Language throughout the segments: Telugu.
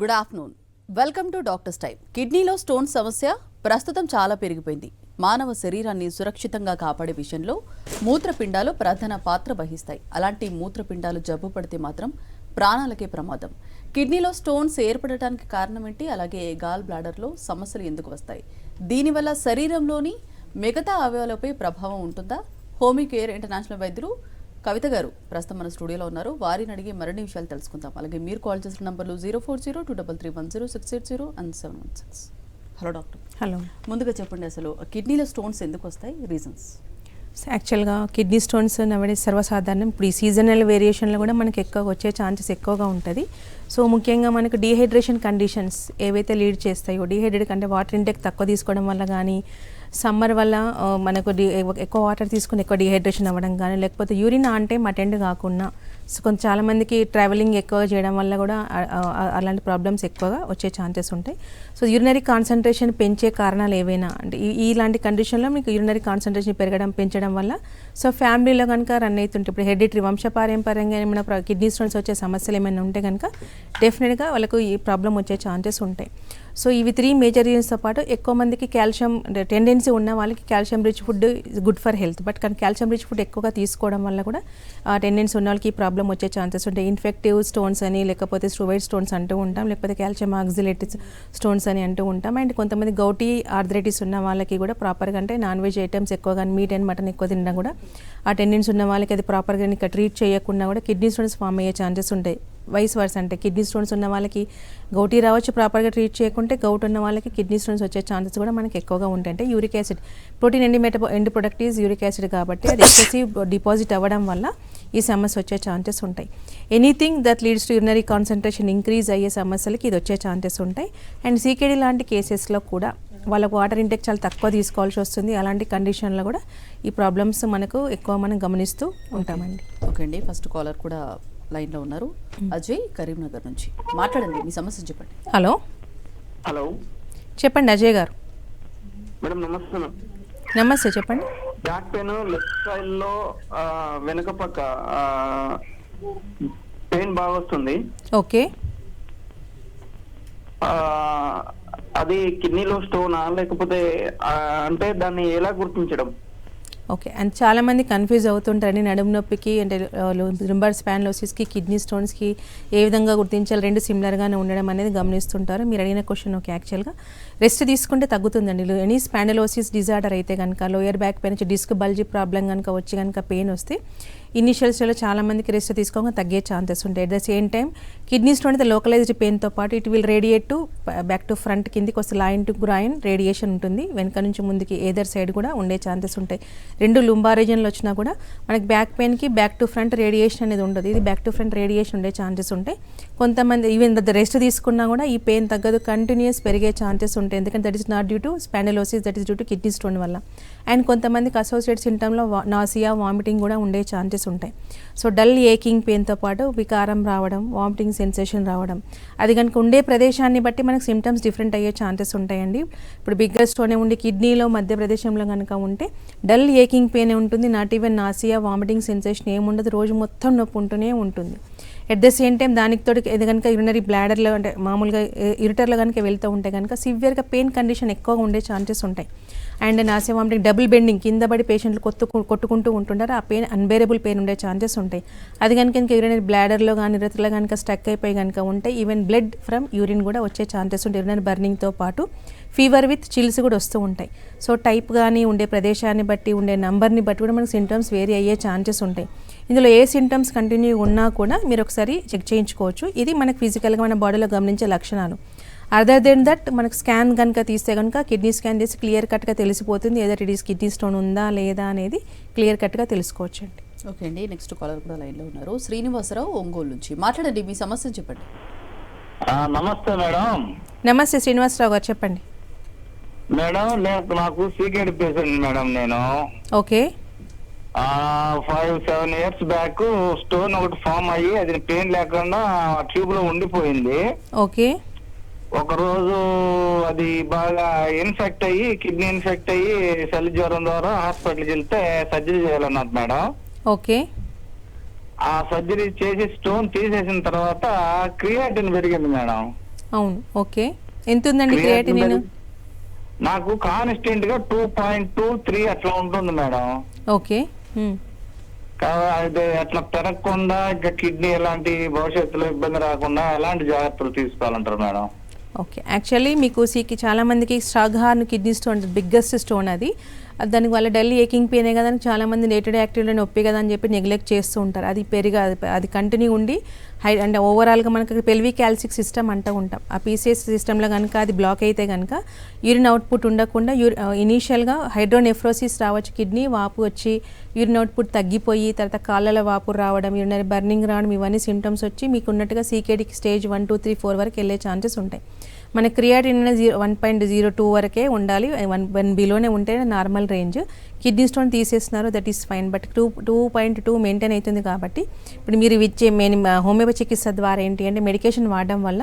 Good afternoon welcome to doctors time కిడ్నీలో స్టోన్ సమస్య ప్రస్తుతం చాలా పెరిగిపోయింది. మానవ శరీరాన్ని సురక్షితంగా కాపాడే విషయంలో మూత్రపిండాలు ప్రధాన పాత్ర వహిస్తాయి. అలాంటి మూత్రపిండాలు జబ్బు పడితే మాత్రం ప్రాణాలకే ప్రమాదం. కిడ్నీలో స్టోన్స్ ఏర్పడటానికి కారణం ఏంటి? అలాగే గాల్ బ్లాడర్లో సమస్యలు ఎందుకు వస్తాయి? దీనివల్ల శరీరంలోని మిగతా అవయవాలపై ప్రభావం ఉంటుందా? హోమీ కేర్ ఇంటర్నేషనల్ వైద్యులు కవిత గారు ప్రస్తుతం మన స్టూడియోలో ఉన్నారు. వారిని అడిగి మరిన్ని విషయాలు తెలుసుకుందాం. అలాగే మీరు కాల్ చేసిన నంబర్లు zero four zero two double three one zero six eight zero and seven one six. Hello doctor. Hello. ముందుగా చెప్పండి అసలు కిడ్నీలో స్టోన్స్ ఎందుకు వస్తాయి? రీజన్స్. యాక్చువల్గా కిడ్నీ స్టోన్స్ నవడే సర్వసాధారణం. ఇప్పుడు ఈ సీజనల్ వేరియేషన్లో కూడా మనకి ఎక్కువ వచ్చే ఛాన్సెస్ ఎక్కువగా ఉంటుంది. సో ముఖ్యంగా మనకు డీహైడ్రేషన్ కండిషన్స్ ఏవైతే లీడ్ చేస్తాయో డీహైడ్రేట్ అంటే వాటర్ ఇంటెక్ తక్కువ తీసుకోవడం వల్ల కానీ సమ్మర్ వల్ల మనకు డి ఎక్కువ వాటర్ తీసుకుని ఎక్కువ డిహైడ్రేషన్ అవ్వడం కానీ లేకపోతే యూరిన్ అంటే అటెండ్ కాకుండా సో కొంత చాలామందికి ట్రావెలింగ్ ఎక్కువ చేయడం వల్ల కూడా అలాంటి ప్రాబ్లమ్స్ ఎక్కువగా వచ్చే ఛాన్సెస్ ఉంటాయి. సో యూరినరీ కాన్సన్ట్రేషన్ పెంచే కారణాలు ఏవైనా అంటే ఈ- ఇలాంటి కండిషన్లో మీకు యూరినరీ కాన్సన్ట్రేషన్ పెరగడం పెంచడం వల్ల సో ఫ్యామిలీలో కనుక రన్ అవుతుంటే ఇప్పుడు హెరిడిటరీ వంశపారంపర్యంగా ఏమైనా కిడ్నీ స్టోన్స్ వచ్చే సమస్యలు ఏమైనా ఉంటే కనుక డెఫినెట్గా వాళ్ళకు ఈ ప్రాబ్లం వచ్చే ఛాన్సెస్ ఉంటాయి. సో ఇవి త్రీ మేజర్ రీజన్స్తో పాటు ఎక్కువ మందికి కాల్షియం టెండెన్సీ ఉన్న వాళ్ళకి calcium rich food good for health but కానీ కాల్షియం రిచ్ ఫుడ్ ఎక్కువగా తీసుకోవడం వల్ల కూడా ఆ టెండెన్సీ ఉన్న వాళ్ళకి ఈ ప్రాబ్లం వచ్చే ఛాన్సెస్ ఉంటాయి. ఇన్ఫెక్టివ్ స్టోన్స్ అని లేకపోతే స్ట్రోవైడ్ స్టోన్స్ అంటూ ఉంటాం లేకపోతే కాల్షియం ఆక్సిలేటిస్ స్టోన్స్ అని అంటూ ఉంటాం. అండ్ కొంతమంది గౌటీ ఆర్థరైటిస్ ఉన్న వాళ్ళకి కూడా ప్రాపర్గా అంటే నాన్ వెజ్ ఐటమ్స్ ఎక్కువగా మీట్ అండ్ మటన్ ఎక్కువ తినడం కూడా ఆ టెండెన్సీ ఉన్న వాళ్ళకి అది ప్రాపర్గా ఇంకా ట్రీట్ చేయకుండా కూడా కిడ్నీ స్టోన్స్ ఫామ్ అయ్యే ఛాన్సెస్ ఉంటాయి. వైస్ వర్స్ అంటే కిడ్నీ స్టోన్స్ ఉన్న వాళ్ళకి గౌటీ రావచ్చు ప్రాపర్గా ట్రీట్ చేయకుంటే గౌట్ ఉన్న వాళ్ళకి కిడ్నీ స్టోన్స్ వచ్చే ఛాన్సెస్ కూడా మనకి ఎక్కువగా ఉంటాయి. అంటే uric acid protein end metabolic end product is uric acid కాబట్టి అది ఎక్సెసివ్ డిపాజిట్ అవ్వడం వల్ల ఈ సమస్య వచ్చే ఛాన్సెస్ ఉంటాయి. Anything that leads to urinary concentration increase అయ్యే సమస్యలకి ఇది వచ్చే ఛాన్సెస్ ఉంటాయి. అండ్ సీకేడీ లాంటి కేసెస్లో కూడా వాళ్ళకు వాటర్ ఇంటెక్ చాలా తక్కువ తీసుకోవాల్సి వస్తుంది. అలాంటి కండిషన్లో కూడా ఈ ప్రాబ్లమ్స్ మనకు ఎక్కువ మనం గమనిస్తూ ఉంటామండి. ఓకే అండి. ఫస్ట్ కాలర్ కూడా లైన్లో ఉన్నారు. అజయ్ కరీంనగర్ నుంచి. మాట్లాడండి మీ సమస్య చెప్పండి. హలో. హలో. చెప్పండి అజయ్ గారు. మేడం నమస్తే నమస్తే చెప్పండి. బ్యాక్ పెయిన్ లెఫ్ట్ సైడ్లో వెనుక పక్క పెయిన్ బాగా వస్తుంది. ఓకే. అది కిడ్నీలో స్టోనా లేకపోతే అంటే దాన్ని ఎలా గుర్తించడం? ఓకే అండ్ చాలామంది కన్ఫ్యూజ్ అవుతుంటారండి నడుము నొప్పికి అంటే రింబర్ స్పాన్లోసిస్కి కిడ్నీ స్టోన్స్కి ఏ విధంగా గుర్తించాలి రెండు సిమిలర్గానే ఉండడం అనేది గమనిస్తుంటారు. మీరు అడిగిన క్వశ్చన్ ఓకే యాక్చువల్గా రెస్ట్ తీసుకుంటే తగ్గుతుందండి. ఎనీ స్పాండలోసిస్ డిజార్డర్ అయితే కనుక lower back pain disc bulge problem కనుక వచ్చి కనుక పెయిన్ వస్తే ఇనిషియల్ స్టేజ్లో చాలామందికి రెస్ట్ తీసుకోగా తగ్గే ఛాన్సెస్ ఉంటాయి. At the same time kidney stone అయితే లోకలైజ్డ్ పెయిన్తో పాటు it will radiate to back to front కిందికి వస్తే లైన్ టు గ్రాయిన్ రేడియేషన్ ఉంటుంది. వెనక నుంచి ముందుకి ఏదర్ సైడ్ కూడా ఉండే ఛాన్సెస్ ఉంటాయి. రెండు లుంబా రీజన్లో వచ్చినా కూడా మనకి బ్యాక్ పెయిన్కి బ్యాక్ టు ఫ్రంట్ రేడియేషన్ అనేది ఉండదు. ఇది బ్యాక్ టు ఫ్రంట్ రేడియేషన్ ఉండే ఛాన్సెస్ ఉంటాయి. కొంతమంది ఈవెన్ రెస్ట్ తీసుకున్నా కూడా ఈ పెయిన్ తగ్గదు. కంటిన్యూస్ పెరిగే ఛాన్సెస్ ఉంటాయి. ఎందుకంటే that is not due to spondylosis that is due to kidney stone వల్ల. అండ్ కొంతమందికి అసోసియేట్ సింటమ్లో నాసియా వామిటింగ్ కూడా ఉండే ఛాన్సెస్ ఉంటాయి. సో డల్ ఏకింగ్ పెయిన్తో పాటు వికారం రావడం వామిటింగ్ సెన్సేషన్ రావడం. అది కనుక ఉండే ప్రదేశాన్ని బట్టి మనకు సిమ్టమ్స్ డిఫరెంట్ అయ్యే ఛాన్సెస్ ఉంటాయండి. ఇప్పుడు బిగ్గర్ స్టోనే ఉండి కిడ్నీలో మధ్య ప్రదేశంలో కనుక ఉంటే డల్ ఏకింగ్ పెయిన్ ఉంటుంది not even nausea vomiting sensation ఏముండదు రోజు మొత్తం నొప్పి ఉంటూనే ఉంటుంది. ఎట్ ద సేమ్ టైం దానికి తోడు ఇది కనుక యూరినరీ బ్లాడర్లో అంటే మామూలుగా ఇరిటర్లో కనుక వెళ్తూ ఉంటే కనుక సివియర్గా పెయిన్ కండిషన్ ఎక్కువగా ఉండే ఛాన్సెస్ ఉంటాయి. And nausea vomiting double bending కింద పడి పేషెంట్లు కొత్త కొట్టుకుంటూ ఉంటుంటారు. ఆ పెయిన్ అన్బేరబుల్ పెయిన్ ఉండే ఛాన్సెస్ ఉంటాయి. అది కనుక ఇంకా యూరినరీ బ్లాడర్లో కానీ ఇరతలో కనుక స్టక్ అయిపోయి కనుక ఉంటే ఈవెన్ బ్లడ్ ఫ్రమ్ యూరిన్ కూడా వచ్చే ఛాన్సెస్ ఉంటాయి. యూరినరీ బర్నింగ్తో పాటు ఫీవర్ విత్ చిల్స్ కూడా వస్తూ ఉంటాయి. సో టైప్ కానీ ఉండే ప్రదేశాన్ని బట్టి ఉండే నంబర్ని బట్టి కూడా మనకు సింటమ్స్ వేరీ అయ్యే ఛాన్సెస్ ఉంటాయి. ఇందులో ఏ సింటమ్స్ కంటిన్యూ ఉన్నా కూడా మీరు ఒకసారి చెక్ చేయించుకోవచ్చు. ఇది మనకు ఫిజికల్గా మన బాడీలో గమనించే లక్షణాలు. అదర్ దెన్ దట్ మనకు స్కాన్ కనుక తీస్తే కనుక కిడ్నీ స్కాన్ చేసి క్లియర్ కట్గా తెలిసిపోతుంది. ఏదైతే ఇట్ ఈస్ కిడ్నీ స్టోన్ ఉందా లేదా అనేది క్లియర్ కట్గా తెలుసుకోవచ్చు అండి ఓకే అండి నెక్స్ట్ కాలర్ కూడా లైన్లో ఉన్నారు. శ్రీనివాసరావు ఒంగోలు నుంచి మాట్లాడండి మీ సమస్య చెప్పండి. ఆ, నమస్తే మేడం. నమస్తే శ్రీనివాసరావు గారు చెప్పండి. మేడం నేను నాకు సీకెడ్ పేషెంట్ మేడం నేను. Okay five seven years back stone ఒకటి ఫామ్ అయ్యి అది పెయిన్ లేకుండా ట్యూబ్లో ఉండిపోయింది. ఓకే ఒక రోజు అది బాగా ఇన్ఫెక్ట్ అయ్యి కిడ్నీ ఇన్ఫెక్ట్ అయ్యి చలి జ్వరం ద్వారా హాస్పిటల్కి వెళ్తే సర్జరీ చేయాలన్నారు మేడం. ఓకే. ఆ సర్జరీ చేసి స్టోన్ తీసేసిన తర్వాత క్రియాటిన్ పెరిగింది మేడం. అవును. ఓకే. ఎంత ఉందండి level- నాకు కాన్స్టెంట్గా టూ పాయింట్ టూ త్రీ అట్లా ఉంటుంది మేడం. ఓకే. అది అట్లా పెరగకుండా ఇంకా కిడ్నీ ఎలాంటి భవిష్యత్తులో ఇబ్బంది రాకుండా ఎలాంటి జాగ్రత్తలు తీసుకోవాలంటారు మేడం? ఓకే యాక్చువల్లీ మీకు సీకి చాలామందికి staghorn kidney stone biggest stone అది. దానికి వల్ల డైలీ ఏకింగ్ పెయినే కదా అని చాలామంది డే టు డే యాక్టివ్లో నొప్పి కదా అని చెప్పి నెగ్లెక్ట్ చేస్తూ ఉంటారు. అది పెరిగా అది కంటిన్యూ ఉండి హై అంటే ఓవరాల్గా మనకి పెల్వి క్యాల్సిక్ సిస్టమ్ అంటూ ఉంటాం. ఆ పీసీఎస్ సిస్టంలో కనుక అది బ్లాక్ అయితే కనుక యూరిన్ అవుట్పుట్ ఉండకుండా యూ ఇనీషియల్గా హైడ్రోనెఫ్రోసిస్ రావచ్చు కిడ్నీ వాపు వచ్చి యూరిన్ అవుట్పుట్ తగ్గిపోయి తర్వాత కాళ్ళలో వాపు రావడం యూరినరీ బర్నింగ్ రావడం ఇవన్నీ సిమ్టమ్స్ వచ్చి మీకు ఉన్నట్టుగా సీకేడీకి stage one two three four వరకు వెళ్ళే ఛాన్సెస్ ఉంటాయి. మన creatinine zero one point zero two వరకే ఉండాలి. వన్ వన్ బిలోనే ఉంటే నార్మల్ రేంజ్ కిడ్నీ స్టోన్ తీసేస్తున్నారు that is fine but two two point two maintain అవుతుంది కాబట్టి ఇప్పుడు మీరు ఇచ్చే మెయిన్ హోమియోపతి చికిత్స ద్వారా ఏంటి అంటే మెడికేషన్ వాడడం వల్ల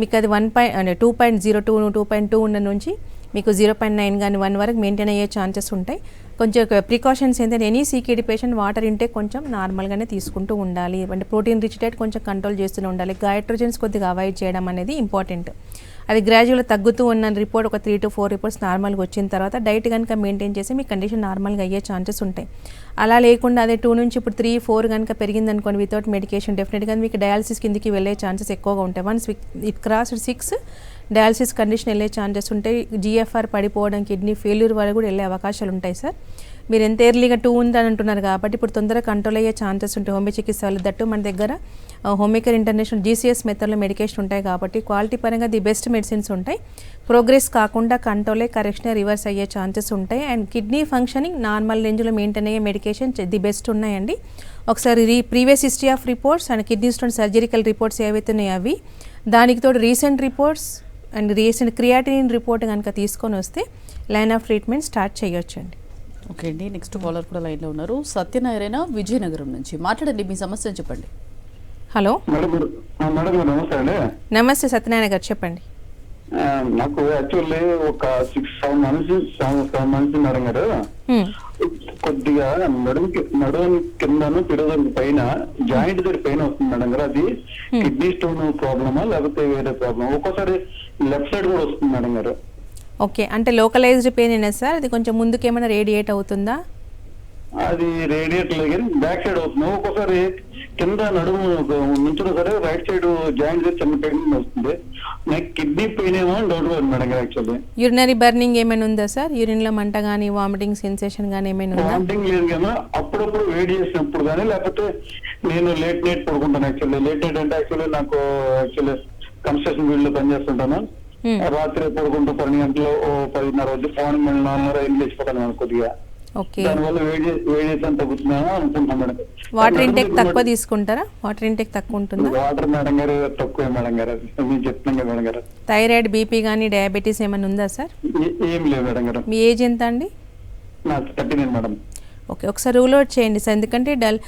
మీకు అది వన్ పాయింట్ అంటే two point zero two two point two ఉన్న నుంచి మీకు జీరో పాయింట్ నైన్ కానీ వన్ వరకు మెయింటైన్ అయ్యే ఛాన్సెస్ ఉంటాయి. కొంచెం ప్రికాషన్స్ ఏంటంటే ఎనీ సీకేడి పేషెంట్ వాటర్ ఇంటే కొంచెం నార్మల్గానే తీసుకుంటూ ఉండాలి. అంటే ప్రోటీన్ రిచ్ డైట్ కొంచెం కంట్రోల్ చేస్తూనే ఉండాలి. గైట్రోజన్స్ కొద్దిగా అవాయిడ్ చేయడం అనేది ఇంపార్టెంట్ అది గ్రాడ్యువల్గా తగ్గుతూ ఉన్న రిపోర్ట్ ఒక త్రీ టు ఫోర్ రిపోర్ట్స్ నార్మల్గా వచ్చిన తర్వాత డైట్ కనుక మెయింటైన్ చేసి మీ కండిషన్ నార్మల్గా అయ్యే ఛాన్సెస్ ఉంటాయి. అలా లేకుండా అదే టూ నుంచి ఇప్పుడు త్రీ ఫోర్ కనుక పెరిగింది అనుకోండి వితౌట్ మెడికేషన్ డెఫినెట్గా మీకు డయాలసిస్ కిందకి వెళ్ళే ఛాన్సెస్ ఎక్కువగా ఉంటాయి. Once it cross six dialysis condition వెళ్ళే ఛాన్సెస్ ఉంటాయి. జిఎఫ్ఆర్ పడిపోవడం కిడ్నీ ఫెయిల్యూర్ వరకు కూడా వెళ్ళే అవకాశాలు ఉంటాయి సార్. మీరు ఎంత ఎర్లీగా టూ ఉందని అంటున్నారు కాబట్టి ఇప్పుడు తొందరగా కంట్రోల్ అయ్యే ఛాన్సెస్ ఉంటాయి. హోమియో చికిత్స దట్టు మన దగ్గర హోమియోకేర్ ఇంటర్నేషనల్ జీసీఎస్ మెథడ్లో మెడికేషన్ ఉంటాయి కాబట్టి క్వాలిటీ పరంగా ది బెస్ట్ మెడిసిన్స్ ఉంటాయి. ప్రోగ్రెస్ కాకుండా కంట్రోలే కరెక్షన్ రివర్స్ అయ్యే ఛాన్సెస్ ఉంటాయి. అండ్ కిడ్నీ ఫంక్షనింగ్ నార్మల్ రేంజ్లో మెయింటైన్ అయ్యే మెడికేషన్ ది బెస్ట్ ఉన్నాయండి. ఒకసారి re previous history of reports and kidney stone surgical reports ఏవైతే ఉన్నాయో అవి దానికి తోడు recent reports and recent creatinine report కనుక తీసుకొని వస్తే లైన్ ఆఫ్ ట్రీట్మెంట్ స్టార్ట్ చేయొచ్చండి. ఓకే అండి నెక్స్ట్ కాలర్ కూడా లైన్లో ఉన్నారు. సత్యనారాయణ విజయనగరం నుంచి. మాట్లాడండి మీ సమస్యను చెప్పండి. హలో. నమస్తే సత్యనారాయణ గారు చెప్పండి. నాకు యాక్చువల్లీ ఒక six seven months seven seven months madam గారు. హ్మ్. కొద్దిగా నడుముకి నడుము కిందను పిరదం పైన జాయింట్ దగ్గర పైన వస్తుంది మేడం గారు. అది కిడ్నీ స్టోన్ ప్రాబ్లమా లేకపోతే వేరే ప్రాబ్లమ్? ఒక్కోసారి లెఫ్ట్ సైడ్ కూడా వస్తుంది మేడం గారు. ఓకే. అంటే లోకలైజ్డ్ పెయిన్ అయినా సార్? అది కొంచెం ముందుకు ఏమైనా రేడియేట్ అవుతుందా? అది రేడియేట్ లేదు బ్యాక్ సైడ్ అవుతుంది. ఒక్కోసారి కింద నడుము నుంచిన సరే రైట్ సైడ్ జాయింట్ దగ్గర చిన్న పెయిన్ వస్తుంది. నాకు కిడ్నీ పెయిన్ ఏమో డౌట్ లేదు మేడం యాక్చువల్లీ యూరినరీ బర్నింగ్ ఏమైనా ఉందా సార్? యూరిన్లో మంట కానీ వామిటింగ్ సెన్సేషన్ కానీ ఏమైనా ఉందా? వామిటింగ్ లేదు కానీ అప్పుడప్పుడు వేడి చేసినప్పుడు కానీ లేకపోతే నేను లేట్ నైట్ పడుకుంటాను యాక్చువల్లీ లేట్ నైట్ అంటే యాక్చువల్లీ నాకు యాక్చువల్లీ కన్స్ట్రక్షన్ ఫీల్డ్లో పనిచేస్తుంటాను. Hmm. రాత్రి పడుకుంటూ పన్నెండు గంటలు పదిన్నర వచ్చి పవన్ మళ్ళీ నాలుగున్నర ఐదు లేచిపోతాను కొద్దిగా. ఓకే. దానివల్ల వేడి వేడి చేసి తగ్గుతుందని అనుకుంటున్నాను మేడం. వాటర్ ఇంటేక్ తక్కువ తీసుకుంటారా? వాటర్ ఇంటేక్ తక్కువ ఉంటుందా? వాటర్ మేడం గారు తక్కువ మేడం గారు. నేను కదా మేడం గారు. థైరాయిడ్ బీపీ కానీ డయాబెటీస్ ఏమైనా ఉందా సార్? ఏ- లేదు మేడం గారు. మీ ఏజ్ ఎంత అండి? నాకు థర్టీ నైన్ మేడం. ఓకే ఒకసారి రూల్ అవుట్ చేయండి సార్. ఎందుకంటే డల్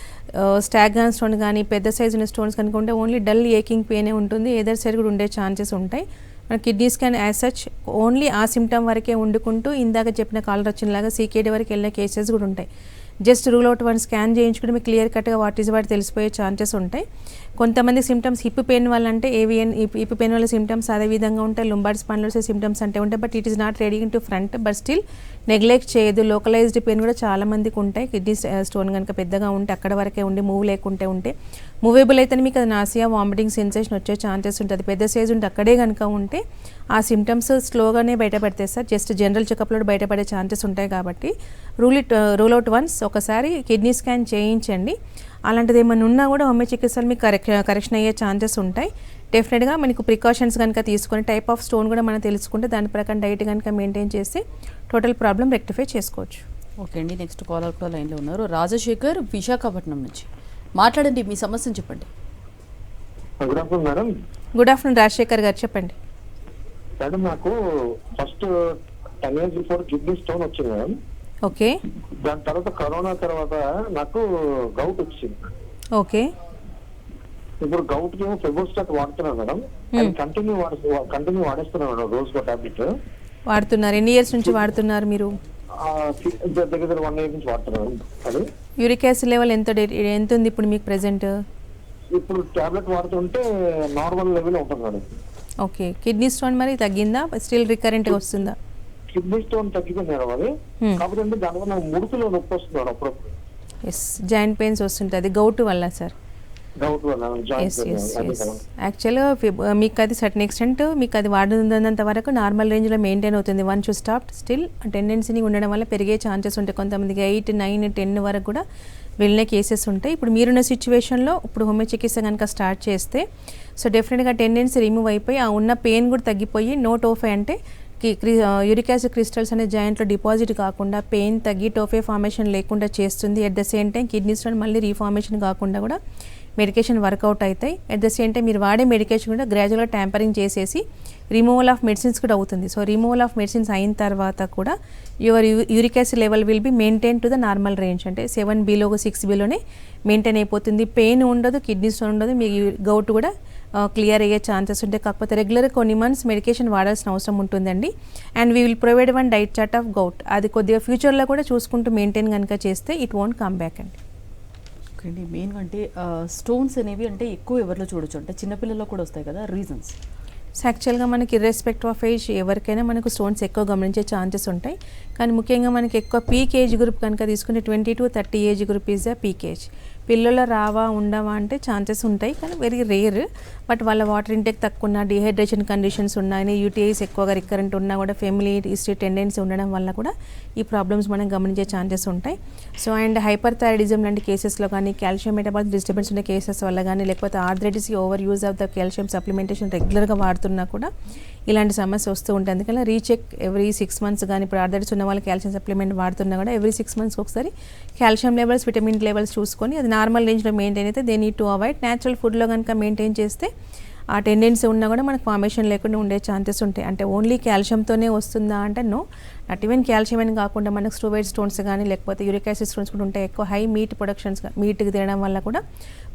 స్టాగ్రాన్ స్టోన్ కానీ పెద్ద సైజు ఉన్న స్టోన్స్ కనుక ఉంటే ఓన్లీ డల్ ఏకింగ్ పెయినే ఉంటుంది. ఏదర్ సైడ్ కూడా ఉండే ఛాన్సెస్ ఉంటాయి. మన kidney scan as such only ఆ సిమ్టమ్ వరకే వండుకుంటూ ఇందాక చెప్పిన కాలర్ వచ్చినలాగా సీకేడీ వరకు వెళ్ళిన కేసెస్ కూడా ఉంటాయి. Just rule out one scan చేయించుకుని మీకు క్లియర్ కట్గా వాట్ ఈస్ వాటి తెలిసిపోయే ఛాన్సెస్ ఉంటాయి. కొంతమంది సిమ్టమ్స్ హిప్ పెయిన్ వల్ల అంటే ఏవియన్ హిప్ పెయిన్ వల్ల సిమ్టమ్స్ అదే విధంగా ఉంటాయి. లుంబార్డ్ స్పాండ్లోస్ సిమ్టమ్స్ అంటే ఉంటాయి. But it is not radiate to front but still neglect చేయదు. లోకలైజ్డ్ పెయిన్ కూడా చాలా మందికి ఉంటాయి. కిడ్నీ స్టోన్ కనుక పెద్దగా ఉంటే అక్కడ వరకే ఉండి మూవ్ లేకుంటే ఉంటే. మూవేబుల్ అయితే మీకు అది నాసియా వామిటింగ్ సెన్సేషన్ వచ్చే ఛాన్సెస్ ఉంటుంది. పెద్ద సైజ్ ఉంటే అక్కడే కనుక ఉంటే ఆ సిమ్టమ్స్ స్లోగానే బయటపడతాయి సార్. జస్ట్ జనరల్ చెకప్లో బయటపడే ఛాన్సెస్ ఉంటాయి కాబట్టి. Rule it rule out once ఒకసారి కిడ్నీ స్కాన్ చేయించండి. అలాంటిది ఏమైనా ఉన్నా కూడా హోమియో చికిత్సలు మీకు కరెక్ట్ కరెక్షన్ అయ్యే ఛాన్సెస్ ఉంటాయి. డెఫినెట్గా మనకు ప్రికాషన్స్ కనుక తీసుకొని టైప్ ఆఫ్ స్టోన్ కూడా మనం తెలుసుకుంటే దాని ప్రకారం డైట్ కనుక మెయింటైన్ చేసి టోటల్ ప్రాబ్లం రెక్టిఫై చేసుకోవచ్చు. ఓకే అండి. నెక్స్ట్ కాలర్ కూడా లైన్లో ఉన్నారు. రాజశేఖర్ విశాఖపట్నం నుంచి. మాట్లాడండి మీ సమస్యను చెప్పండి. Good afternoon madam good afternoon Rajasekhar గారు చెప్పండి. మేడం నాకు first ten years before kidney stone వచ్చింది మేడం ఓకే. దాని తర్వాత కరోనా తర్వాత నాకు గౌట్ వచ్చింది. ఓకే. ఇప్పుడు గౌట్కి ఫెబోస్టాట్ వాడుతున్నాను మేడం Hmm. కంటిన్యూ కంటిన్యూ వాడేస్తున్నాను మేడం రోజుకో టాబ్లెట్ వాడుతున్నారు ఎన్ని ఇయర్స్ నుంచి వాడుతున్నారు మీరు? దగ్గర దగ్గర వన్ ఇయర్ నుంచి వాడుతున్నాను అది? యూరిక్ యాసిడ్ లెవెల్ ఎంత ఎంత ఉంది ఇప్పుడు మీకు ప్రెసెంట్? ఇప్పుడు టాబ్లెట్ వాడుతుంటే నార్మల్ లెవెల్ ఉంటుంది మేడం. ఓకే. కిడ్నీ స్టోన్ మరి తగ్గిందా? స్టిల్ రికరెంట్గా వస్తుందా? కిడ్నీ స్టోన్ తగ్గిపోయింది మేడం అది. కాకపోతే దానివల్ల ముడుకులో నొప్పి వస్తుంది మేడం అప్పుడప్పుడు. ఎస్ జాయింట్ పెయిన్స్ వస్తుంటుంది గౌటు వల్ల సార్. ఎస్ ఎస్ ఎస్ యాక్చువల్గా మీకు అది సర్టన్ ఎక్స్టెంట్ మీకు అది వాడుతున్నంత వరకు నార్మల్ రేంజ్లో మెయింటైన్ అవుతుంది. వన్ షు స్టాప్ స్టిల్ టెండెన్సీని ఉండడం వల్ల పెరిగే ఛాన్సెస్ ఉంటాయి. కొంతమందికి ఎయిట్ నైన్ టెన్ వరకు కూడా వెళ్ళిన కేసెస్ ఉంటాయి. ఇప్పుడు మీరున్న సిచ్యువేషన్లో ఇప్పుడు హోమియో చికిత్స కనుక స్టార్ట్ చేస్తే సో డెఫినెట్గా టెండెన్సీ రిమూవ్ అయిపోయి ఆ ఉన్న పెయిన్ కూడా తగ్గిపోయి నో టోఫై అంటే యూరిక్ యాసిడ్ క్రిస్టల్స్ అనే జాయింట్లో డిపాజిట్ కాకుండా పెయిన్ తగ్గి టోఫే ఫార్మేషన్ లేకుండా చేస్తుంది. At the same time kidney stone మళ్ళీ రీఫార్మేషన్ కాకుండా కూడా మెడికేషన్ వర్కౌట్ అవుతాయి అట్ ద సేమ్ టైం మీరు వాడే మెడికేషన్ కూడా గ్రాడ్యువల్గా ట్యాంపరింగ్ చేసేసి రిమూవల్ ఆఫ్ మెడిసిన్స్ కూడా అవుతుంది. సో రిమూవల్ ఆఫ్ మెడిసిన్స్ అయిన తర్వాత కూడా your uric acid level will be maintain to the normal range అంటే సెవెన్ బిలో సిక్స్ బిలోనే మెయింటైన్ అయిపోతుంది. పెయిన్ ఉండదు కిడ్నీ స్టోన్ ఉండదు మీ గౌట్ కూడా uh, క్లియర్ అయ్యే ఛాన్సెస్ ఉంటాయి. కాకపోతే రెగ్యులర్ కొన్ని మంత్స్ మెడికేషన్ వాడాల్సిన అవసరం ఉంటుందండి. And we will provide one diet chart of gout అది కొద్దిగా ఫ్యూచర్లో కూడా చూసుకుంటూ మెయింటైన్ కనుక చేస్తే ఇట్ వోంట్ కమ్ బ్యాక్ అండి. ఓకే అండి మెయిన్గా అంటే స్టోన్స్ అనేవి అంటే ఎక్కువ ఎవరిలో చూడొచ్చు? అంటే చిన్నపిల్లల్లో కూడా వస్తాయి కదా రీజన్స్ యాక్చువల్గా మనకి ఇర్రెస్పెక్ట్ ఆఫ్ ఏజ్ ఎవరికైనా మనకు స్టోన్స్ ఎక్కువ గమనించే ఛాన్సెస్ ఉంటాయి. కానీ ముఖ్యంగా మనకి ఎక్కువ పీక్ ఏజ్ గ్రూప్ కనుక తీసుకుంటే twenty to thirty age group is the peak age పిల్లలు రావా ఉండవా అంటే ఛాన్సెస్ ఉంటాయి కానీ వెరీ రేర్. బట్ వాళ్ళ వాటర్ ఇంటేక్ తక్కువ ఉన్న డిహైడ్రేషన్ కండిషన్స్ ఉన్నాయని యూటీఐస్ ఎక్కువగా రికరెంట్ ఉన్నా కూడా ఫ్యామిలీ హిస్టరీ టెండెన్సీ ఉండడం వల్ల కూడా ఈ ప్రాబ్లమ్స్ మనం గమనించే ఛాన్సెస్ ఉంటాయి. సో అండ్ హైపర్ థైరాయిడిజం లాంటి కేసెస్లో కానీ కాల్షియం మెటబాలిక్ డిస్టర్బెన్స్ ఉన్న కేసెస్ వల్ల కానీ లేకపోతే arthritis over use of the calcium supplementation రెగ్యులర్గా వాడుతున్నా కూడా ఇలాంటి సమస్య వస్తూ ఉంటుంది అందుకని రీచెక్ ఎవ్రీ సిక్స్ మంత్స్ కానీ ఇప్పుడు ఆర్థరైటిస్ ఉన్న వాళ్ళు కాల్షియం సప్లిమెంట్ వాడుతున్నా కూడా ఎవ్రీ సిక్స్ మంత్స్కి ఒకసారి కాల్షియం లెవెల్స్ విటమిన్ లెవెల్స్ చూసుకొని అది నార్మల్ రేంజ్లో మెయింటైన్ అయితే they need to avoid. Natural ఫుడ్లో కనుక మెయింటైన్ చేస్తే ఆ టెండెన్సీ ఉన్నా కూడా మనకు ఫార్మేషన్ లేకుండా ఉండే ఛాన్సెస్ ఉంటాయి. అంటే ఓన్లీ కాల్షియంతోనే వస్తుందా అంటే నో. నాట్ ఈవెన్ కాల్షియం అని కాకుండా మనకు స్టూవైడ్ స్టోన్స్ కానీ లేకపోతే యూరిక్ యాసిడ్ స్టోన్స్ కూడా ఉంటాయి. ఎక్కువ హై మీట్ ప్రొడక్షన్స్ మీట్కి తినడం వల్ల కూడా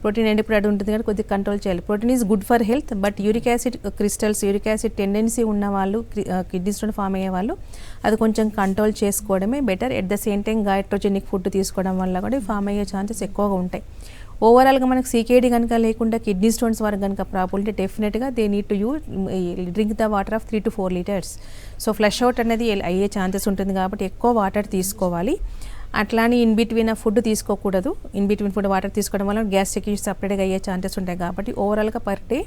ప్రోటీన్ ఎండి ఉంటుంది కానీ కొద్దిగా కంట్రోల్ చేయాలి. Protein is good for health but uric acid crystals uric acid tendency ఉన్న వాళ్ళు కిడ్నీ స్టోన్ ఫామ్ అయ్యే వాళ్ళు అది కొంచెం కంట్రోల్ చేసుకోవడమే better at the same time goitrogenic food తీసుకోవడం వల్ల కూడా ఫామ్ అయ్యే ఛాన్సెస్ ఎక్కువగా ఉంటాయి. ఓవరాల్గా మనకు సీకేడీ కనుక లేకుండా కిడ్నీ స్టోన్స్ వరకు కనుక ప్రాబ్లం డెఫినెట్గా they need to you drink the water of three to four litres so flush out అనేది అయ్యే ఛాన్సెస్ ఉంటుంది కాబట్టి ఎక్కువ వాటర్ తీసుకోవాలి. అట్లానే ఇన్ బిట్వీన్ ఆ ఫుడ్ తీసుకోకూడదు. ఇన్ బిట్వీన్ ఫుడ్ వాటర్ తీసుకోవడం వల్ల గ్యాస్ట్రిక్ సపరేట్గా అయ్యే ఛాన్సెస్ ఉంటాయి కాబట్టి ఓవరాల్గా పర్ డే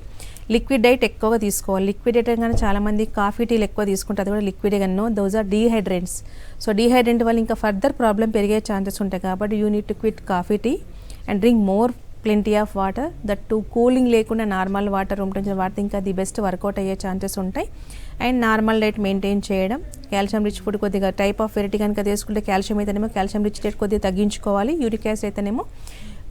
లిక్విడ్ డైట్ ఎక్కువగా తీసుకోవాలి. లిక్విడ్ డైట్ కానీ చాలామంది కాఫీ టీలు ఎక్కువ తీసుకుంటే అది కూడా లిక్విడ్ గానో. Those are dehydrants so dehydrant వల్ల ఇంకా ఫర్దర్ ప్రాబ్లం పెరిగే ఛాన్సెస్ ఉంటాయి కాబట్టి you need to quit coffee tea and drink more plenty of water that to cooling లేకుండా నార్మల్ వాటర్ రూమ్ టెంపరేచర్ వాడితే ఇంకా ది బెస్ట్ వర్కౌట్ అయ్యే ఛాన్సెస్ ఉంటాయి. అండ్ నార్మల్ డైట్ మెయింటైన్ చేయడం. కాల్షియం రిచ్ ఫుడ్ కొద్దిగా టైప్ ఆఫ్ వెరైటీ కనుక తీసుకుంటే కాల్షియం అయితేనేమో కాల్షియం రిచ్ డైట్ కొద్దిగా తగ్గించుకోవాలి. యూరిక్ యాసిడ్ అయితేనేమో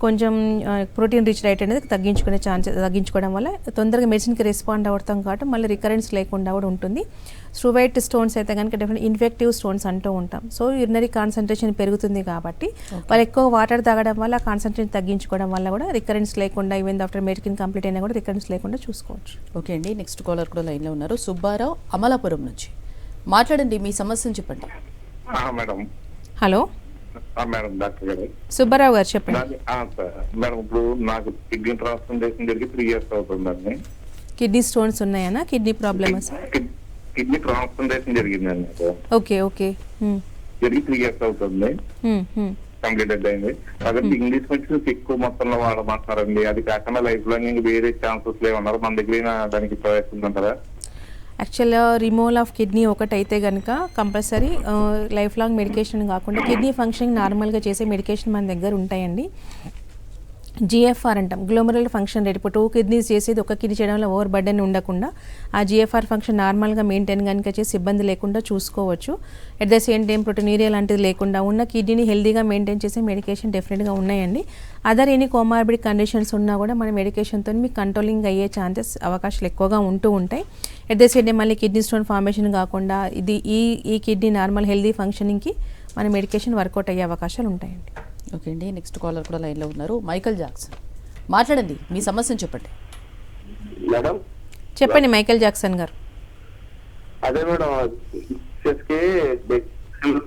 కొంచెం ప్రోటీన్ రిచ్ డైట్ అనేది తగ్గించుకునే ఛాన్సెస్ తగ్గించుకోవడం వల్ల తొందరగా మెడిసిన్కి రెస్పాండ్ అవుతాం కాబట్టి మళ్ళీ రికరెన్స్ లేకుండా కూడా ఉంటుంది. స్ట్రూవైట్ స్టోన్స్ అయితే కనుక డెఫినెట్ ఇన్ఫెక్టివ్ స్టోన్స్ అంటూ ఉంటాం. సో యూరినరీ కాన్సన్ట్రేషన్ పెరుగుతుంది కాబట్టి వాళ్ళు ఎక్కువ వాటర్ తాగడం వల్ల కాన్సన్ట్రేషన్ తగ్గించుకోవడం వల్ల కూడా రికరెన్స్ లేకుండా ఈవెన్ ఆఫ్టర్ మెడిసిన్ కంప్లీట్ అయినా కూడా రికరెన్స్ లేకుండా చూసుకోవచ్చు. ఓకే అండి నెక్స్ట్ కాలర్ కూడా లైన్లో ఉన్నారు. సుబ్బారావు అమలాపురం నుంచి. మాట్లాడండి మీ సమస్యను చెప్పండి. ఆ, మేడం. హలో మేడం డాక్టర్ గారు. సుబ్బారావు గారు చెప్పండి. మేడం ఇప్పుడు నాకు కిడ్నీ ట్రాన్స్ప్లాంటేషన్ జరిగి త్రీ ఇయర్స్ అవుతుందండి kidney stones ఉన్నాయనా? Kidney problems kid- kidney transplantation జరిగిందండి ఓకే ఓకే. జరిగి త్రీ ఇయర్స్ అవుతుంది. కంప్లీటెడ్ అయింది. కాబట్టి ఇంగ్లీష్ మెడిసిన్స్ ఎక్కువ మొత్తంలో వాడమంటున్నారండి అది కాకుండా లైఫ్ లాంగ్ వేరే ఛాన్సెస్ లేవన్నారు. మన దగ్గర దానికి ప్రవేశిందంటారా యాక్చువల్గా రిమూవల్ ఆఫ్ కిడ్నీ ఒకటైతే కనుక కంపల్సరీ లైఫ్ లాంగ్ మెడికేషన్ కాకుండా కిడ్నీ ఫంక్షనింగ్ నార్మల్గా చేసే మెడికేషన్ మన దగ్గర ఉంటాయండి. జిఎఫ్ఆర్ అంటాం. గ్లోమరల్ ఫంక్షన్ రేట్ ఇప్పుడు టూ కిడ్నీస్ చేసేది ఒక కిడ్నీ చేయడంలో ఓవర్ బర్డెన్ ఉండకుండా ఆ జిఎఫ్ఆర్ ఫంక్షన్ నార్మల్గా మెయింటైన్ కనుక చేసి ఇబ్బంది లేకుండా చూసుకోవచ్చు. At the same time proteinuria లాంటిది లేకుండా ఉన్న కిడ్నీని హెల్దీగా మెయింటైన్ చేసే మెడికేషన్ డెఫినెట్గా ఉన్నాయండి. అదర్ ఎనీ కోమార్బిడ్ కండిషన్స్ ఉన్నా కూడా మన మెడికేషన్తో మీకు కంట్రోలింగ్ అయ్యే ఛాన్సెస్ అవకాశాలు ఎక్కువగా ఉంటూ ఉంటాయి. ఎట్ ద సేమ్ టైం మళ్ళీ కిడ్నీ స్టోన్ ఫార్మేషన్ కాకుండా ఇది ఈ ఈ కిడ్నీ నార్మల్ హెల్దీ ఫంక్షనింగ్కి మన మెడికేషన్ వర్కౌట్ అయ్యే అవకాశాలు ఉంటాయండి. ఓకే అండి నెక్స్ట్ కాలర్ కూడా లైన్లో ఉన్నారు. మైకల్ జాక్సన్ మాట్లాడండి మీ సమస్యను చెప్పండి. మేడం చెప్పండి మైకేల్ జాక్సన్ గారు. అదే మేడం కి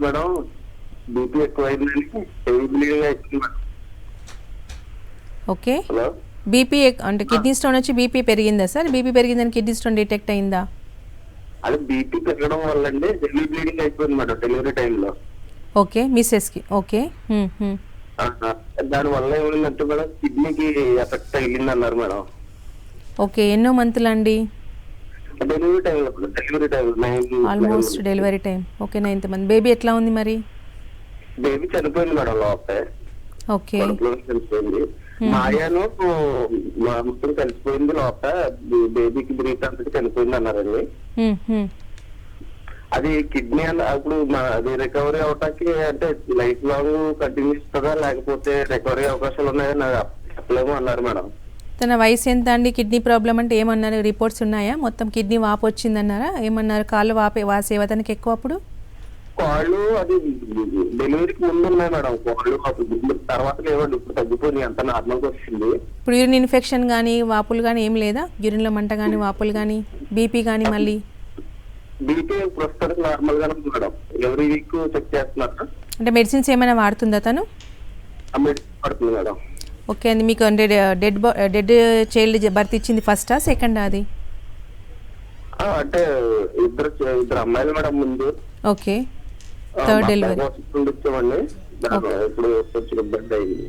మేడం బీపీ హెవీ బ్లీడింగ్ అవుతుంది ఓకే. బీపీ అంటే కిడ్నీ స్టోన్ వచ్చి బీపీ పెరిగిందా సార్? బీపీ పెరిగిందని కిడ్నీ స్టోన్ డిటెక్ట్ అయిందా? అది బీపీ పెరగడం వల్ల అండి హెవీ బ్లీడింగ్ అయిపోయింది మేడం డెలివరీ టైంలో. ఓకే మిస్సెస్కి. ఓకే. Hmm, hmm. దాని వల్ల ఏమైందంటే మేడం కిడ్నీకి ఎఫెక్ట్ తగిలింది అన్నారు మేడం. ఓకే ఎన్నో మంత్లు అండి డెలివరీ టైంలో delivery nine almost delivery time. Okay ninth month. Baby ఎట్లా ఉంది మరి? బేబీ చనిపోయింది మేడం లోపే. ఓకే. చనిపోయింది. మాయాను మా మొత్తం కలిసిపోయింది లోపల బేబీకి బ్రీత్ అంతటి చనిపోయింది అన్నారండి. హ్మ్, హ్మ్. అది కిడ్నీ అప్పుడు అది రికవరీ అవటానికి అంటే లైఫ్ లాంగ్ కంటిన్యూ ఇస్తుందా లేకపోతే రికవరీ అవకాశాలు ఉన్నాయని చెప్పలేము అన్నారు మేడం. తన వయసు ఎంత అండి కిడ్నీ ప్రాబ్లం అంటే ఏమన్నారు? రిపోర్ట్స్ ఉన్నాయా? మొత్తం కిడ్నీ వాపు వచ్చిందన్నారా? ఏమన్నారు? కాళ్ళు వాపే వాసేవా తనకి ఎక్కువ అప్పుడు? కాళ్ళు అది డెలివరీకి ముందు ఉన్నాయి మేడం. కాళ్ళు అప్పుడు తర్వాత లేవండి. ఇప్పుడు తగ్గిపోయింది అంత నార్మల్గా వచ్చింది. ఇప్పుడు యూరిన్ ఇన్ఫెక్షన్ కానీ వాపులు కానీ ఏం లేదా? యూరిన్లో మంట కానీ వాపులు కానీ బీపీ కానీ మళ్ళీ? బీపీ ప్రస్తుతానికి నార్మల్ గానే ఉంది మేడం. ఎవ్రీ వీక్ చెక్ చేస్తున్నారు? అంటే మెడిసిన్స్ ఏమైనా వాడుతుందా తను? పడుతుంది మేడం. ఓకే అండి మీకు అంటే డెడ్ డెడ్ చైల్డ్ బర్త్ ఇచ్చింది ఫస్టా సెకండా అది? అంటే ఇద్దరు ఇద్దరు అమ్మాయిలు మేడం ముందు. ఓకే. ఇప్పుడు కొంచెం ఇబ్బంది అయింది.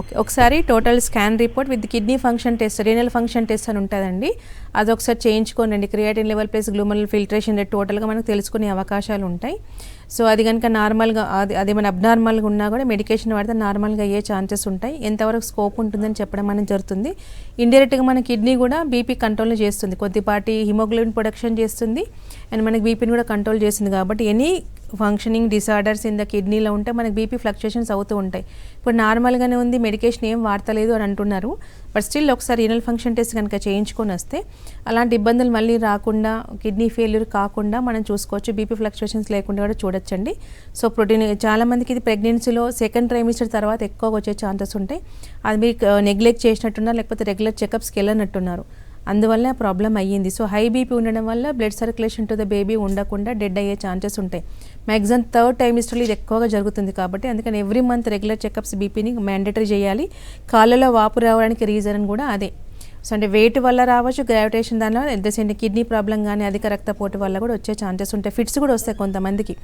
ఓకే ఒకసారి total scan report with kidney function test renal function test అని ఉంటుందండి. అది ఒకసారి చేయించుకోనండి creatinine level plus glomerular filtration rate టోటల్గా మనకు తెలుసుకునే అవకాశాలు ఉంటాయి. సో అది కనుక నార్మల్గా అది అదేమైనా అబ్నార్మల్గా ఉన్నా కూడా మెడికేషన్ వాడితే నార్మల్గా అయ్యే ఛాన్సెస్ ఉంటాయి. ఎంతవరకు స్కోప్ ఉంటుందని చెప్పడం అనేది జరుగుతుంది. ఇండైరెక్ట్గా మన కిడ్నీ కూడా బీపీ కంట్రోల్ చేస్తుంది. కొద్దిపాటి హిమోగ్లోబిన్ ప్రొడక్షన్ చేస్తుంది. అండ్ మనకి బీపీని కూడా కంట్రోల్ చేస్తుంది. కాబట్టి any functioning disorders in the కిడ్నీలో ఉంటే మనకి బీపీ ఫ్లక్చుయేషన్స్ అవుతూ ఉంటాయి. ఇప్పుడు నార్మల్గానే ఉంది మెడికేషన్ ఏం వాడతలేదు అని అంటున్నారు. బట్ స్టిల్ ఒకసారి రీనల్ ఫంక్షన్ టెస్ట్ కనుక చేయించుకొని వస్తే అలాంటి ఇబ్బందులు మళ్ళీ రాకుండా కిడ్నీ ఫెయిల్యూర్ కాకుండా మనం చూసుకోవచ్చు. బీపీ ఫ్లక్చుయేషన్స్ లేకుండా కూడా చూడొచ్చండి. సో ప్రోటీన్ చాలామందికి ఇది ప్రెగ్నెన్సీలో సెకండ్ ట్రైమిస్టర్ తర్వాత ఎక్కువగా వచ్చే ఛాన్సెస్ ఉంటాయి. అది మీరు uh, నెగ్లెక్ట్ చేసినట్టున్నారు లేకపోతే రెగ్యులర్ చెకప్స్కి వెళ్ళనట్టున్నారు. అందువల్ల ప్రాబ్లం అయ్యింది. సో హై బీపీ ఉండడం వల్ల blood circulation to the baby ఉండకుండా డెడ్ అయ్యే ఛాన్సెస్ ఉంటాయి. మ్యాక్సిమం థర్డ్ టైమిస్టర్లో ఇది ఎక్కువగా జరుగుతుంది కాబట్టి అందుకని ఎవ్రీ మంత్ రెగ్యులర్ చెకప్స్ బీపీని మ్యాండేటరీ చేయాలి. కాళ్ళలో వాపు రావడానికి రీజన్ కూడా అదే. సో అంటే వెయిట్ వల్ల రావచ్చు గ్రావిటేషన్ దానిలో at the same kidney problem కానీ అధిక రక్తపోటు వల్ల కూడా వచ్చే ఛాన్సెస్ ఉంటాయి. ఫిట్స్ కూడా వస్తాయి కొంతమందికి.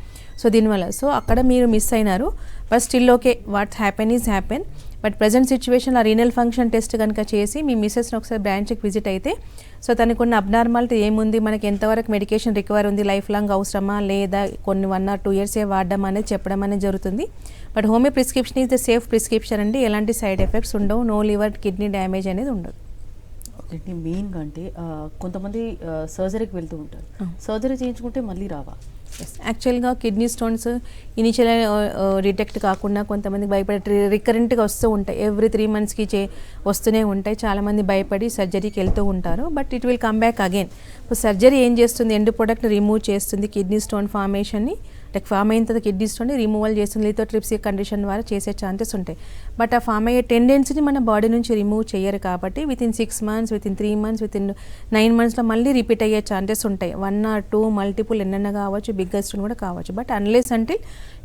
సో దీనివల్ల. సో అక్కడ మీరు మిస్ అయినారు. But still okay what happen is happen. But present సిచ్యువేషన్లో రీనల్ ఫంక్షన్ టెస్ట్ కనుక చేసి మీ మిస్సెస్ని ఒకసారి బ్రాంచ్కి విజిట్ అయితే సో తనకు ఉన్న అబ్నార్మాలిటీ ఏముంది మనకి ఎంతవరకు మెడికేషన్ రిక్వైర్ ఉంది లైఫ్ లాంగ్ అవసరమా లేదా కొన్ని వన్ ఆర్ టూ ఇయర్సే వాడడం అనేది చెప్పడం అనేది జరుగుతుంది. But homeo prescription is the safe prescription అండి. ఎలాంటి సైడ్ ఎఫెక్ట్స్ ఉండవు. నో లివర్ కిడ్నీ డ్యామేజ్ అనేది ఉండదు. మెయిన్గా అంటే కొంతమంది సర్జరీకి వెళ్తూ ఉంటారు. సర్జరీ చేయించుకుంటే మళ్ళీ రావా? యాక్చువల్గా కిడ్నీ స్టోన్స్ ఇనిషియల్ డిటెక్ట్ కాకుండా కొంతమంది భయపడి రికరెంట్గా వస్తూ ఉంటాయి. ఎవ్రీ త్రీ మంత్స్కి చే వస్తూనే ఉంటాయి. చాలామంది భయపడి సర్జరీకి వెళ్తూ ఉంటారు. But it will come back again surgery ఏం చేస్తుంది? ఎండ్ ప్రొడక్ట్ రిమూవ్ చేస్తుంది. కిడ్నీ స్టోన్ ఫార్మేషన్ని లైక్ ఫామ్ అయిన తర్వాత కిడ్నీ స్టోన్ రిమూవల్ చేస్తుంది. లితో కండిషన్ ద్వారా చేసే ఛాన్సెస్ ఉంటాయి. బట్ ఆ ఫామ్ అయ్యే టెండెన్సీని మన బాడీ నుంచి రిమూవ్ చేయరు కాబట్టి within six months within three months within nine మంత్స్లో మళ్ళీ రిపీట్ అయ్యే ఛాన్సెస్ ఉంటాయి. వన్ ఆర్ టూ మల్టిపుల్ ఎన్నెన్న కావచ్చు బిగ్గెస్ట్ కూడా కావచ్చు. బట్ అన్లెస్ అంటే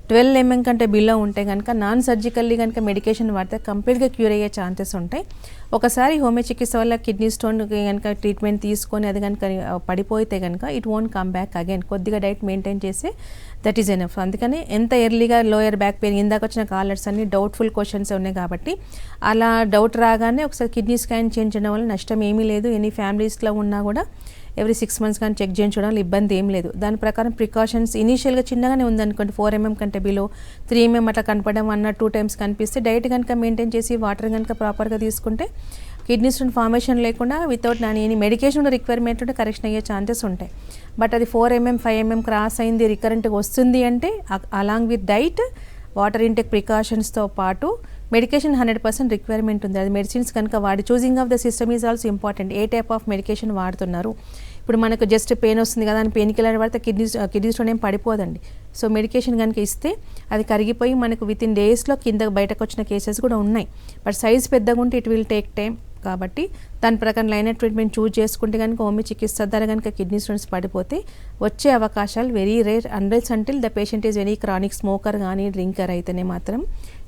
ట్వెల్వ్ ఎంఎం కంటే బిలో ఉంటే కనుక నాన్ సర్జికల్లీ కనుక మెడికేషన్ వాడితే కంప్లీట్గా క్యూర్ అయ్యే ఛాన్సెస్ ఉంటాయి. ఒకసారి హోమియో చికిత్స వల్ల కిడ్నీ స్టోన్ కనుక ట్రీట్మెంట్ తీసుకొని అది కనుక పడిపోతే కనుక it won't come back again కొద్దిగా డైట్ మెయింటైన్ చేసి దట్ ఈస్ ఎనఫ్ అందుకని ఎంత ఎర్లీగా లోయర్ బ్యాక్ పెయిన్ ఇందాక వచ్చిన కాలర్స్ అన్ని డౌట్ఫుల్ క్వశ్చన్స్ ఉన్నాయి కాబట్టి అలా డౌట్ రాగానే ఒకసారి కిడ్నీ స్కాన్ చేయించడం వల్ల నష్టం ఏమీ లేదు. ఎనీ ఫ్యామిలీస్లో ఉన్నా కూడా ఎవ్రీ సిక్స్ మంత్స్ కానీ చెక్ చేయించడం ఇబ్బంది ఏం లేదు. దాని ప్రకారం ప్రికాషన్స్ ఇనీషియల్గా చిన్నగానే ఉందనుకోండి ఫోర్ ఎంఎం కంటే బిలో త్రీ ఎంఎం అట్లా కనపడడం వన్ టూ టైమ్స్ కనిపిస్తే డైట్ కనుక మెయింటైన్ చేసి వాటర్ కనుక ప్రాపర్గా తీసుకుంటే కిడ్నీ స్టోన్ ఫార్మేషన్ లేకుండా వితౌట్ నా ఎనీ మెడికేషన్ రిక్వైర్మెంట్ ఉంటే కరెక్షన్ అయ్యే ఛాన్సెస్ ఉంటాయి. బట్ అది four mm five mm cross అయింది రికరెంట్గా వస్తుంది అంటే along with diet water intake ప్రికాషన్స్తో పాటు మెడికేషన్ హండ్రెడ్ పర్సెంట్ రిక్వైర్మెంట్ ఉంది. అది మెడిసిన్స్ కనుక వాడి choosing of the system is also important a type of medication వాడుతున్నారు? ఇప్పుడు మనకు జస్ట్ పెయిన్ వస్తుంది కదా అని పెయిన్ కిల్లర్ పడితే కిడ్నీ కిడ్నీ ఏం పడిపోదండి. సో మెడికేషన్ కనుక ఇస్తే అది కరిగిపోయి మనకు విత్ ఇన్ డేస్లో కింద బయటకు వచ్చిన కేసెస్ కూడా ఉన్నాయి. బట్ సైజ్ పెద్దగా ఉంటే ఇట్ విల్ టేక్ టైం కాబట్టి దాని ప్రకారం లైన్ ఆఫ్ ట్రీట్మెంట్ చూజ్ చేసుకుంటే కనుక హోమి చికిత్స ద్వారా కనుక కిడ్నీ స్టోన్స్ పడిపోతే వచ్చే అవకాశాలు very rare unless until the patient is very chronic smoker కానీ డ్రింకర్ అయితేనే మాత్రం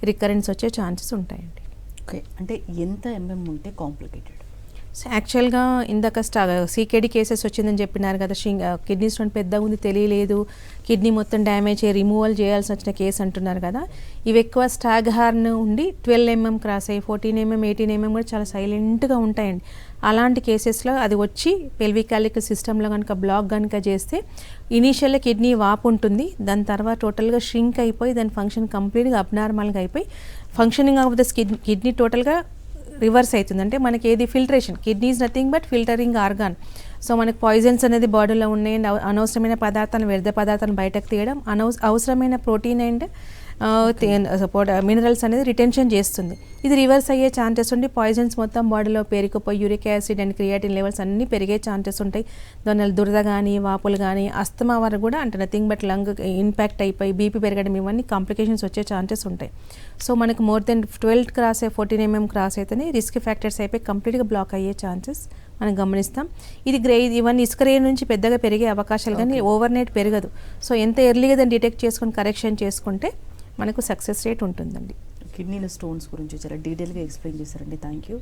రికరెన్స్ వచ్చే ఛాన్సెస్ ఉంటాయండి. ఓకే. అంటే ఎంత ఎంఎం ఉంటే కాంప్లికేటెడ్? సో యాక్చువల్గా ఇందాక స్టా సీకేడి కేసెస్ వచ్చిందని చెప్పినారు కదా షింగ్ కిడ్నీ స్టోన్ పెద్దగా ఉంది తెలియలేదు. కిడ్నీ మొత్తం డ్యామేజ్ అయ్యి రిమూవల్ చేయాల్సి వచ్చిన కేసు అంటున్నారు కదా. ఇవి ఎక్కువ స్టాగ్ హార్న్ ఉండి ట్వెల్వ్ ఎంఎం క్రాస్ అయ్యి ఫోర్టీన్ ఎంఎం ఎయిటీన్ ఎంఎం కూడా చాలా సైలెంట్గా ఉంటాయండి. అలాంటి కేసెస్లో అది వచ్చి పెల్వికాలిక్ సిస్టంలో కనుక బ్లాక్ కనుక చేస్తే ఇనీషియల్గా కిడ్నీ వాపు ఉంటుంది. దాని తర్వాత టోటల్గా షింక్ అయిపోయి దాని ఫంక్షన్ కంప్లీట్గా అబ్నార్మల్గా అయిపోయి ఫంక్షనింగ్ ఆఫ్ ద కిడ్నీ టోటల్గా రివర్స్ అవుతుందంటే మనకి ఏది filtration kidney is nothing but filtering organ. So మనకు పాయిజన్స్ అనేది బాడీలో ఉన్నాయి. అండ్ అనవసరమైన పదార్థాలను వ్యర్థ పదార్థాలను బయటకు తీయడం అనవస అవసరమైన ప్రోటీన్ అండ్ మినరల్స్ అనేది రిటెన్షన్ చేస్తుంది. ఇది రివర్స్ అయ్యే ఛాన్సెస్ ఉండి పాయిజన్స్ మొత్తం బాడీలో పేరుకుపోయి uric acid and creatinine levels అన్నీ పెరిగే ఛాన్సెస్ ఉంటాయి. దానివల్ల దురద కానీ వాపులు కానీ అస్తమా వరకు కూడా అంటే నథింగ్ బట్ లంగ్ ఇంపాక్ట్ అయిపోయి బీపీ పెరగడం ఇవన్నీ కాంప్లికేషన్స్ వచ్చే ఛాన్సెస్ ఉంటాయి. సో మనకు మోర్ దెన్ ట్వెల్వ్ క్రాస్ అయ్యి ఫోర్టీన్ ఎంఎం క్రాస్ అయితేనే రిస్క్ ఫ్యాక్టర్స్ అయిపోయి కంప్లీట్గా బ్లాక్ అయ్యే ఛాన్సెస్ మనం గమనిస్తాం. ఇది గ్రే ఇవన్నీ ఇసుక రేణు నుంచి పెద్దగా పెరిగే అవకాశాలు కానీ ఓవర్ నైట్ పెరగదు. సో ఎంత ఎర్లీగా దాన్ని డిటెక్ట్ చేసుకొని కరెక్షన్ చేసుకుంటే మనకు సక్సెస్ రేట్ ఉంటుందండి. కిడ్నీలో స్టోన్స్ గురించి చాలా డీటెయిల్గా ఎక్స్ప్లెయిన్ చేశారండి. థ్యాంక్ యూ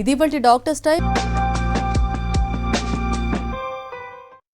ఇది బట్టి డాక్టర్ స్టైల్